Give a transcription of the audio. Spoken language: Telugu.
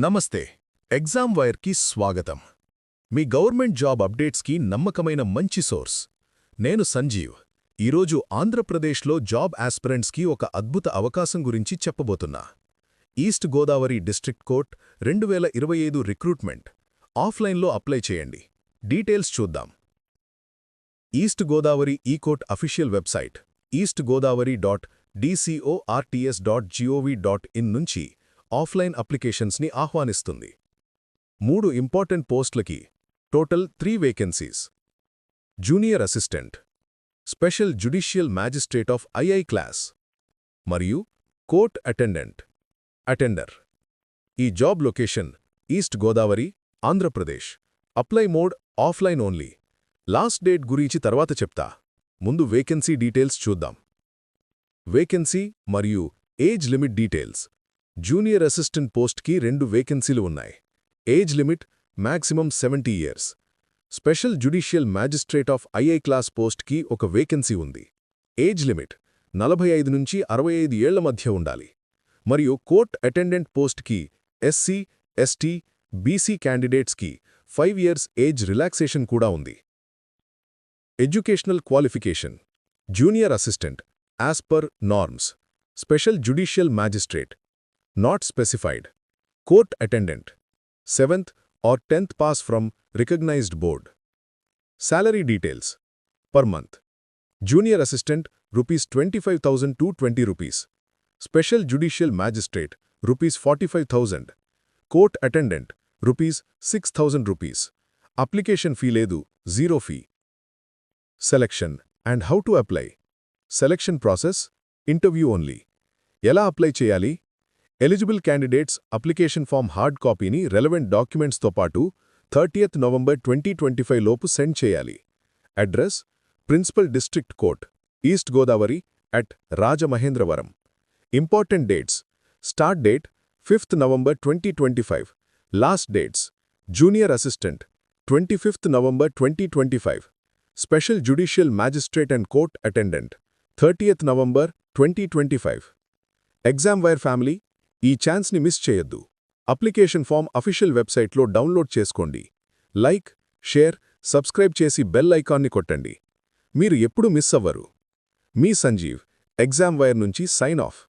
నమస్తే. ఎగ్జామ్ వైర్కి స్వాగతం. మీ గవర్నమెంట్ జాబ్ అప్డేట్స్కి నమ్మకమైన మంచి సోర్స్. నేను సంజీవ్. ఈరోజు ఆంధ్రప్రదేశ్లో జాబ్ ఆస్పిరెంట్స్కి ఒక అద్భుత అవకాశం గురించి చెప్పబోతున్నా. ఈస్ట్ గోదావరి డిస్ట్రిక్ట్ కోర్ట్ రెండు వేల ఇరవై ఐదు రిక్రూట్మెంట్. ఆఫ్లైన్లో అప్లై చేయండి. డీటెయిల్స్ చూద్దాం. ఈస్ట్ గోదావరి ఈ court official website. East Godavari dot DCORTS dot GOV dot in నుంచి ఆఫ్లైన్ అప్లికేషన్స్ని ఆహ్వానిస్తుంది. మూడు ఇంపార్టెంట్ పోస్టులకి total three vacancies. Junior assistant special judicial magistrate of II class మరియు కోర్ట్ అటెండెంట్ అటెండర్. ఈ job location east Godavari Andhra Pradesh. Apply mode offline only. Last date గురించి తర్వాత చెప్తా. ముందు వేకెన్సీ డీటెయిల్స్ చూద్దాం. వేకెన్సీ మరియు age limit details. Junior assistant పోస్ట్కి రెండు వేకెన్సీలు ఉన్నాయి. Age limit maximum seventy years. Special judicial magistrate of II class పోస్ట్కి ఒక వేకెన్సీ ఉంది. ఏజ్ లిమిట్ నలభై ఐదు నుంచి అరవై ఐదు ఏళ్ళ మధ్య ఉండాలి. మరియు కోర్ట్ అటెండెంట్ పోస్ట్కి ఎస్సీ ఎస్టీ బీసీ క్యాండిడేట్స్కి ఫైవ్ ఇయర్స్ ఏజ్ రిలాక్సేషన్ కూడా ఉంది. Educational qualification. Junior assistant as per norms. Special judicial magistrate. not specified. Court attendant. 7th or 10th pass from recognized board. Salary details. Per month. Junior assistant rupees 25,000 to 20 rupees. Special judicial magistrate rupees 45,000. Court attendant rupees 6,000 rupees. Application fee ledu zero fee. Selection and how to apply. Selection process interview only. ఎలా అప్లై చేయాలి eligible candidates application form hard కాపీని రెలవెంట్ డాక్యుమెంట్స్తో పాటు thirtieth November twenty twenty five లోపు సెండ్ చేయాలి address principal district court east Godavari at Rajamahendravaram important dates start date fifth November twenty twenty five last dates junior assistant twenty fifth November twenty twenty five special judicial magistrate and court attendant thirtieth November twenty twenty five exam wire family ఈ ఛాన్స్ని మిస్ చేయొద్దు. అప్లికేషన్ ఫామ్ అఫీషియల్ వెబ్సైట్లో డౌన్లోడ్ చేసుకోండి. లైక్ షేర్ సబ్స్క్రైబ్ చేసి బెల్ ఐకాన్ని కొట్టండి. మీరు ఎప్పుడూ మిస్ అవ్వరు. మీ సంజీవ్ ఎగ్జామ్ వైర్ నుంచి సైన్ ఆఫ్.